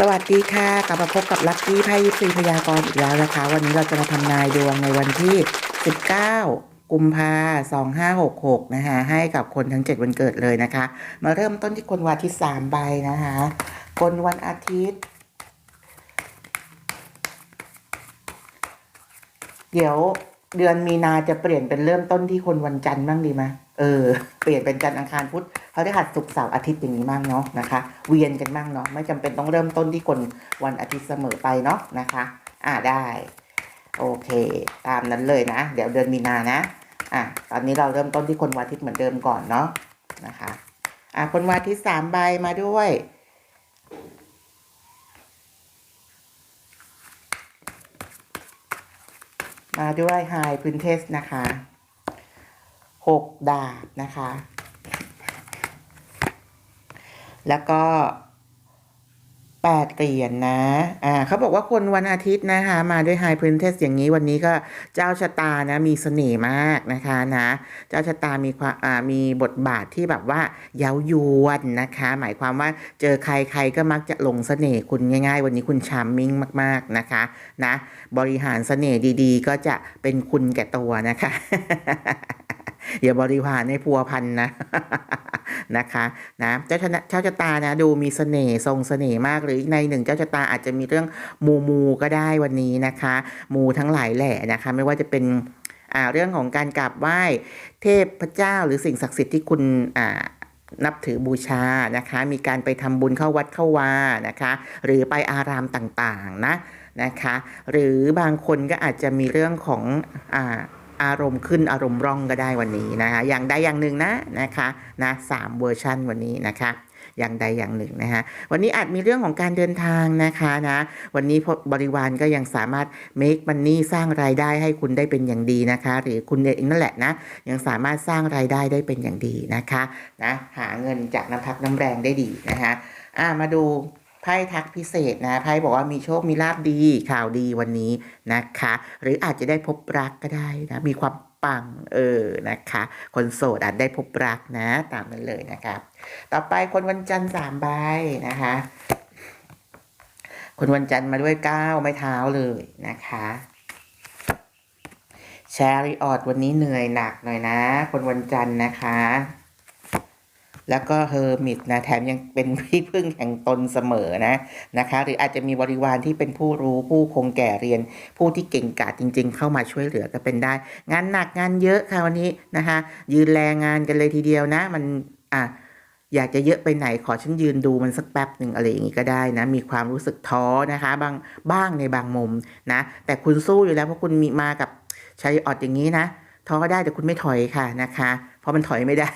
สวัสดีค่ะ กลับมาพบกับลัคกี้ไพ่ยิปซีพยากรณ์อีกแล้วนะคะ วันนี้เราจะมาทำนายดวงในวันที่ 19 กุมภา2566 นะคะ ให้กับคนทั้ง 7 วันเกิดเลยนะคะ มาเริ่มต้นที่คนวันอาที่3ใบนะคะ คนวันอาทิตย์ เดี๋ยวเดือนมีนาจะเปลี่ยนเป็นเริ่มต้นที่คนวันจันทร์บ้างดีไหม เออเปลี่ยนเป็นจันทร์อังคารพุธเขาได้หัดศุกร์เสาร์อาทิตย์อย่างนี้บ้างเนาะนะคะ เวียนกันบ้างเนาะไม่จำเป็นต้องเริ่มต้นที่คนวันอาทิตย์เสมอไปเนาะนะคะ อ่าได้ โอเค ตามนั้นเลยนะ เดี๋ยวเดือนมีนานะอะตอนนี้เราเริ่มต้นที่คนวันอาทิตย์เหมือนเดิมก่อนเนาะนะคะอะคนวันอาทิตย์สามใบมาด้วยมาด้วย High Princess นะคะ หกดาบนะคะ แล้วก็แปดเหรียญนนะ อ่า เขาบอกว่าคนวันอาทิตย์นะคะ มาด้วย High Princess อย่างนี้วันนี้ก็เจ้าชะตานะ มีเสน่ห์มากนะคะนะ เจ้าชะตามีความอ่ามีบทบาทที่แบบว่าเย้ายวนนะคะ หมายความว่าเจอใครใครก็มักจะหลงเสน่ห์คุณง่ายๆ วันนี้คุณชามมิ่งมากๆนะคะ นะ บริหารเสน่ห์ดีๆ ก็จะเป็นคุณแก่ตัวนะคะ อย่าบริหารในพัวพันนะนะคะนะเจ้าชนะเจ้าชะตานะดูมีเสน่ห์ทรงเสน่ห์มากหรือในหนึ่งเจ้าชะตาอาจจะมีเรื่องมูมูก็ได้วันนี้นะคะ มูทั้งหลายแหล่นะคะ ไม่ว่าจะเป็นอ่าเรื่องของการกราบไหว้เทพพเจ้าหรือสิ่งศักดิ์สิทธิ์ที่คุณอ่านับถือบูชานะคะ มีการไปทำบุญเข้าวัดเข้าวานะคะ หรือไปอารามต่างๆนะนะคะ หรือบางคนก็อาจจะมีเรื่องของอ่า อารมณ์ขึ้นอารมณ์ร่องก็ได้วันนี้นะคะอย่างใดอย่างหนึ่งนะนะคะนะสามเวอร์ชันวันนี้นะคะอย่างใดอย่างหนึ่งนะคะวันนี้อาจมีเรื่องของการเดินทางนะคะนะวันนี้บริวารก็ยังสามารถ make money สร้างรายได้ให้คุณได้เป็นอย่างดีนะคะ หรือคุณเองนั่นแหละนะยังสามารถสร้างรายได้ได้เป็นอย่างดีนะคะนะหาเงินจากน้ำพักน้ำแรงได้ดีนะคะอ่ามาดู พ่ทักพิเศษนะไพ่บอกว่ามีโชคมีลาบดีข่าวดีวันนี้นะคะ หรืออาจจะได้พบรักก็ได้นะมีความปังเออนะคะ คนโสดอาจได้พบรักนะ ตามนั้นเลยนะครับ ต่อไปคนวันจันทร์สามใบนะคะ คนวันจันทร์มาด้วยเก้าไม้เท้าเลยนะคะแชริออตวันนี้เหนื่อยหนักหน่อยนะ คนวันจันทร์นะคะ แล้วก็เฮอร์มิตนะแถมยังเป็นที่พึ่งแห่งตนเสมอนะนะคะ หรืออาจจะมีบริวารที่เป็นผู้รู้ผู้คงแก่เรียน ผู้ที่เก่งกาจจริง ๆ เข้ามาช่วยเหลือก็เป็นได้ งานหนักงานเยอะค่ะวันนี้นะคะ ยืนแรงงานกันเลยทีเดียวนะ มันอะอยากจะเยอะไปไหนขอฉันยืนดูมันสักแป๊บหนึ่งอะไรอย่างนี้ก็ได้นะ มีความรู้สึกท้อนะคะบางบ้างในบางมุมนะ แต่คุณสู้อยู่แล้วเพราะคุณมีมากับชัยออดอย่างนี้นะท้อก็ได้แต่คุณไม่ถอยค่ะนะคะ เพราะมันถอยไม่ได้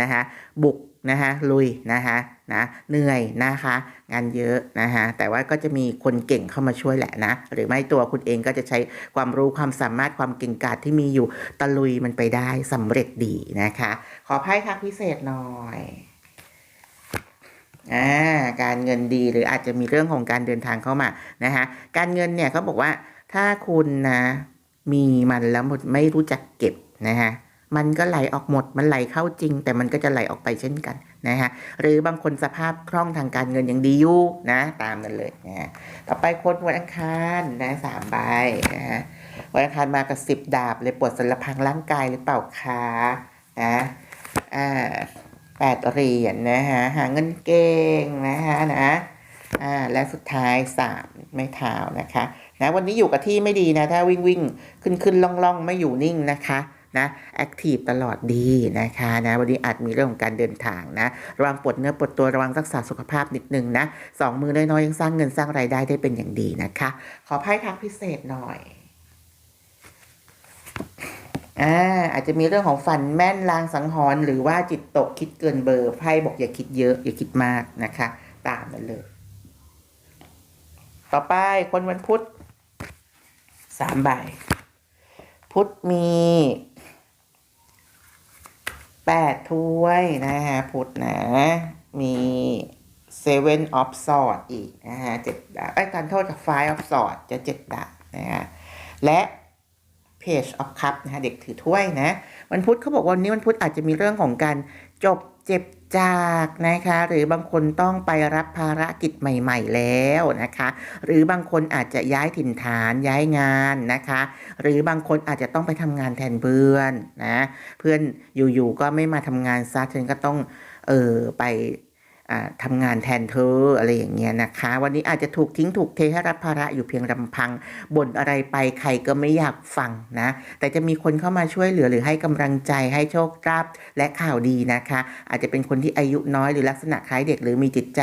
นะคะบุกนะคะลุยนะคะนะเหนื่อยนะคะ งานเยอะนะคะ แต่ว่าก็จะมีคนเก่งเข้ามาช่วยแหละนะ หรือไม่ตัวคุณเองก็จะใช้ความรู้ความสามารถความเก่งกาจที่มีอยู่ตะลุยมันไปได้สำเร็จดีนะคะ ขอไพ่ทักพิเศษหน่อยอ่าการเงินดีหรืออาจจะมีเรื่องของการเดินทางเข้ามานะคะการเงินเนี่ยเขาบอกว่าถ้าคุณนะมีมันแล้วหมดไม่รู้จักเก็บนะคะ มันก็ไหลออกหมด มันไหลเข้าจริง แต่มันก็จะไหลออกไปเช่นกันนะฮะ หรือบางคนสภาพคล่องทางการเงินยังดีอยู่นะ ตามนั้นเลยนะฮะต่อไปโคนวันอังคารนะสามใบนะฮะ วันอังคารมากับสิบดาบเลยปวดสารพังร่างกายหรือเปล่าคะนะ อ่าแปดเหรียญนะฮะ หาเงินเก่งนะฮะนะ อ่า และสุดท้ายสามไม่เท้านะคะ นะวันนี้อยู่กับที่ไม่ดีนะ ถ้าวิ่งวิ่งขึ้นขึ้นล่องล่องไม่อยู่นิ่งนะคะ นะแอคทีฟตลอดดีนะคะนะวันนี้อาจมีเรื่องของการเดินทางนะระวังปวดเนื้อปวดตัวระวังรักษาสุขภาพนิดนึงนะสองมือน้อยๆยังสร้างเงินสร้างรายได้ได้เป็นอย่างดีนะคะ ขอไพ่ทางพิเศษหน่อยอ่าอาจจะมีเรื่องของฝันแม่นลางสังหรณ์หรือว่าจิตตกคิดเกินเบอร์ไพ่บอกอย่าคิดเยอะ อย่าคิดมากนะคะ ตามนั้นเลย ต่อไปคนวันพุธสามใบพุธมี แปดถ้วยนะฮะพุทธนะ มี seven of s w o r d อีกนะฮะเจ็ดดาบไอ้การโทษก five of s w o r d จะเจ็ดดาบนะฮะและ page of cup นะฮะเด็กถือถ้วยนะวันพุธเขาบอกวันนี้วันพุธอาจจะมีเรื่องของการจบ เจ็บจากนะคะหรือบางคนต้องไปรับภารกิจใหม่ ๆ แล้วนะคะ หรือบางคนอาจจะย้ายถิ่นฐานย้ายงานนะคะ หรือบางคนอาจจะต้องไปทำงานแทนเพื่อนนะเพื่อนอยู่ๆก็ไม่มาทำงานซะฉันก็ต้องเออไป ทำงานแทนเธออะไรอย่างเงี้ยนะคะ วันนี้อาจจะถูกทิ้งถูกเทให้รับภาระอยู่เพียงลำพังบ่นอะไรไปใครก็ไม่อยากฟังนะ แต่จะมีคนเข้ามาช่วยเหลือหรือให้กำลังใจให้โชคลาภและข่าวดีนะคะ อาจจะเป็นคนที่อายุน้อยหรือลักษณะคล้ายเด็ก หรือมีจิตใจ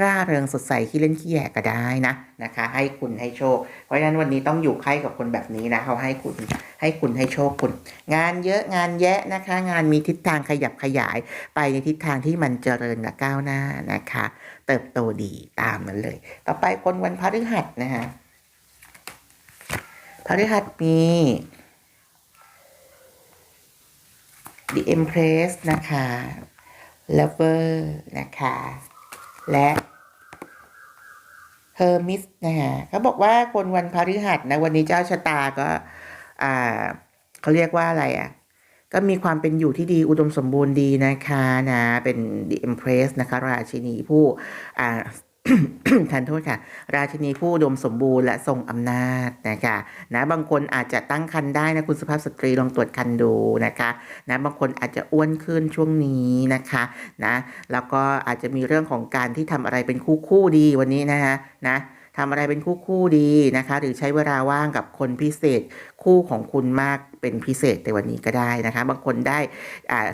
ร่าเริงสดใสขี้เล่นขี้แย่ก็ได้นะนะคะ ให้คุณให้โชค เพราะฉะนั้นวันนี้ต้องอยู่ใกล้กับคนแบบนี้นะเขาให้คุณ ให้คุณให้โชคคุณ งานเยอะงานแยะนะคะ งานมีทิศทางขยับขยาย ไปในทิศทางที่มันเจริญและก้าวหน้านะคะ เติบโตดีตามนั้นเลย ต่อไปคนวันพฤหัสนะคะพฤหัสมี The Empress นะคะ Lover นะคะ และ Hermit นะคะเขาบอกว่าคนวันพฤหัสนะวันนี้เจ้าชะตาก็ อ่าเขาเรียกว่าอะไรอะก็มีความเป็นอยู่ที่ดีอุดมสมบูรณ์ดีนะคะนะ เป็น The Empress นะคะ ราชินีผู้อ่าทานโทษค่ะ ราชินีผู้อุดมสมบูรณ์และทรงอำนาจนะคะนะบางคนอาจจะตั้งครรภ์ได้นะคุณสุภาพสตรีลองตรวจครรภ์ดูนะคะนะบางคนอาจจะอ้วนขึ้นช่วงนี้นะคะนะแล้วก็อาจจะมีเรื่องของการที่ทำอะไรเป็นคู่คู่ดีวันนี้นะคะนะทำอะไรเป็นคู่คู่ดีนะคะ หรือใช้เวลาว่างกับคนพิเศษ คู่ของคุณมากเป็นพิเศษในวันนี้ก็ได้นะคะ บางคนได้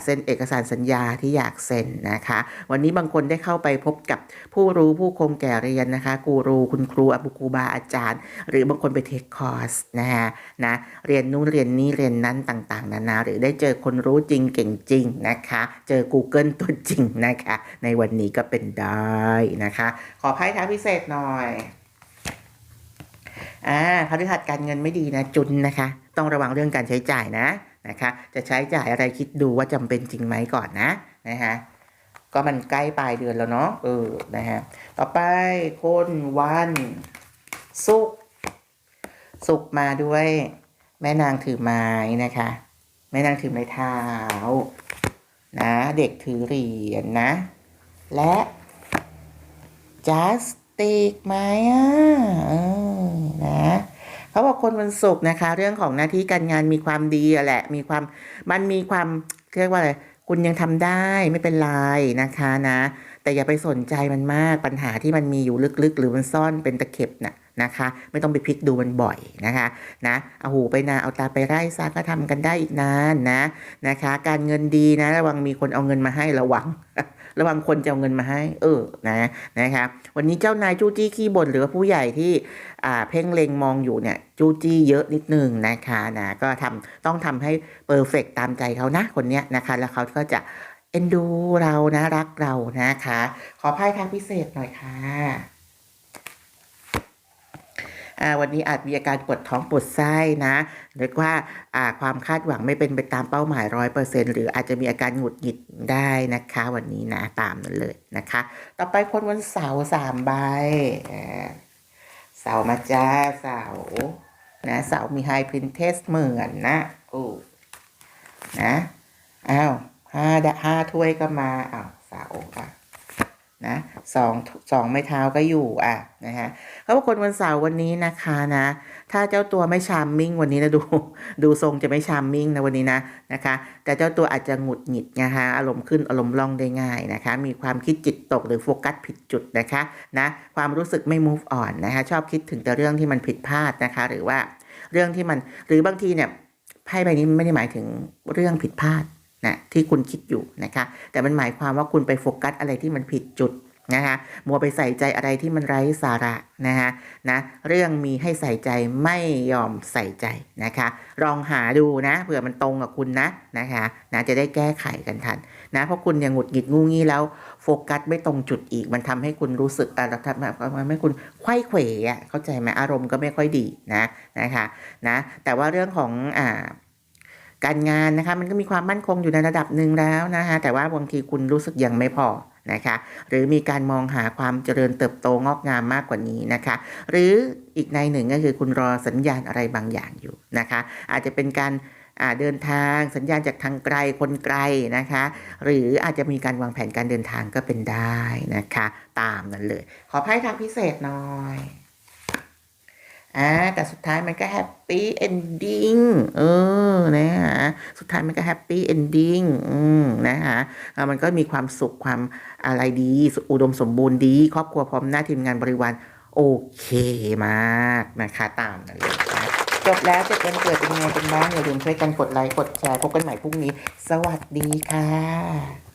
เซ็นเอกสารสัญญาที่อยากเซ็นนะคะ วันนี้บางคนได้เข้าไปพบกับผู้รู้ผู้คงแก่เรียนนะคะกูรูคุณครูอบุคูบาอาจารย์ หรือบางคนไปเทคคอร์สนะฮะนะเรียนนู่นเรียนนี่เรียนนั้นต่าง ๆ นานา หรือได้เจอคนรู้จริงเก่งจริงนะคะ เจอ Google ตัวจริงนะคะ ในวันนี้ก็เป็นได้นะคะ ขอไพ่ท้าพิเศษหน่อย อ่าพฤหัสการเงินไม่ดีนะจุนนะคะ ต้องระวังเรื่องการใช้จ่ายนะนะคะ จะใช้จ่ายอะไรคิดดูว่าจำเป็นจริงไหมก่อนนะนะคะก็มันใกล้ปลายเดือนแล้วเนาะเออนะฮะต่อไปคนวันศุกร์ศุกมาด้วย แม่นางถือไม้นะคะ แม่นางถือไม้เท้านะเด็กถือเหรียญนะและจัส ติกไหมอะนะเขาบอกคนวันศุกร์นะคะ เรื่องของหน้าที่การงานมีความดีแหละ มีความมันมีความเรียกว่าอะไรคุณยังทำได้ไม่เป็นไรนะคะนะ แต่อย่าไปสนใจมันมากปัญหาที่มันมีอยู่ลึกๆ หรือมันซ่อนเป็นตะเข็บน่ะ นะคะ ไม่ต้องไปพลิกดูมันบ่อยนะคะนะเอาหูไปนาเอาตาไปไร่ซาก็ทำกันได้อีกนานนะนะคะ การเงินดีนะ ระวังมีคนเอาเงินมาให้ระวัง ระวังคนจะเอาเงินมาให้ เออนะนะคะวันนี้เจ้านายจู้จี้ขี้บ่นหรือว่าผู้ใหญ่ที่อ่าเพ่งเล็งมองอยู่เนี่ยจู้จี้เยอะนิดนึงนะคะนะก็ทำต้องทำให้เปอร์เฟกตามใจเขานะคนเนี้ยนะคะ แล้วเขาก็จะเอ็นดูเรานะรักเรานะคะ ขอไพ่ทางพิเศษหน่อยค่ะอ่า วันนี้อาจมีอาการปวดท้องปวดไส้นะเรียกว่าความคาดหวังไม่เป็นไปตามเป้าหมายร้อยเปอร์เซ็นหรืออาจจะมีอาการหงุดหงิดได้นะคะ วันนี้นะตามนั้นเลยนะคะ ต่อไปคนวันเสาร์สามใบเสาร์มาจ้าเสาร์นะเสาร์มีไฮพรินเทสเหมือนนะโอ้นะอ้าวห้าดะห้าถ้วยก็มาอ้าวเสาร์อะ นะสองสองไม้เท้าก็อยู่อะนะฮะเขาบอกคนวันเสาร์วันนี้นะคะนะ ถ้าเจ้าตัวไม่ชามมิ่งวันนี้นะดูดูทรงจะไม่ชามมิ่งนะวันนี้นะนะคะ แต่เจ้าตัวอาจจะหงุดหงิดนะคะอารมณ์ขึ้นอารมณ์ล่องได้ง่ายนะคะ มีความคิดจิตตกหรือโฟกัสผิดจุดนะคะนะความรู้สึกไม่ move on นะคะชอบคิดถึงแต่เรื่องที่มันผิดพลาดนะคะ หรือว่าเรื่องที่มันหรือบางทีเนี่ยไพ่ใบนี้ไม่ได้หมายถึงเรื่องผิดพลาด นะที่คุณคิดอยู่นะคะแต่มันหมายความว่าคุณไปโฟกัสอะไรที่มันผิดจุดนะคะมัวไปใส่ใจอะไรที่มันไร้สาระนะคะนะเรื่องมีให้ใส่ใจไม่ยอมใส่ใจนะคะ ลองหาดูนะเผื่อมันตรงกับคุณนะนะคะนะจะได้แก้ไขกันทันนะเพราะคุณยังหงุดหงิดงูงี้แล้วโฟกัสไม่ตรงจุดอีก มันทำให้คุณรู้สึกอะทำทำให้คุณไขว้เขวอะเข้าใจไหมอารมณ์ก็ไม่ค่อยดีนะนะคะนะแต่ว่าเรื่องของอ่า การงานนะคะมันก็มีความมั่นคงอยู่ในระดับหนึ่งแล้วนะคะแต่ว่าบางทีคุณรู้สึกยังไม่พอนะคะหรือมีการมองหาความเจริญเติบโตงอกงามมากกว่านี้นะคะ หรืออีกในหนึ่งก็คือคุณรอสัญญาณอะไรบางอย่างอยู่นะคะ อาจจะเป็นการเดินทางสัญญาณจากทางไกลคนไกลนะคะ หรืออาจจะมีการวางแผนการเดินทางก็เป็นได้นะคะ ตามนั้นเลย ขอไพ่ทางพิเศษหน่อย อ่าแต่สุดท้ายมันก็แฮปปี้เอนดิ้งเออนะคะสุดท้ายมันก็แฮปปี้เอนดิ้งอืมนะคะอ่ามันก็มีความสุขความอะไรดี อุดมสมบูรณ์ดี ครอบครัวพร้อมหน้าทีมงานบริวารโอเคมากนะคะตามนั้นเลยนะจบแล้วเจะเป็นเกิดเป็นยังไงกันบ้างอย่าลืมช่วยกันกดไลค์กดแชร์พบกันใหม่พรุ่งนี้ สวัสดีค่ะ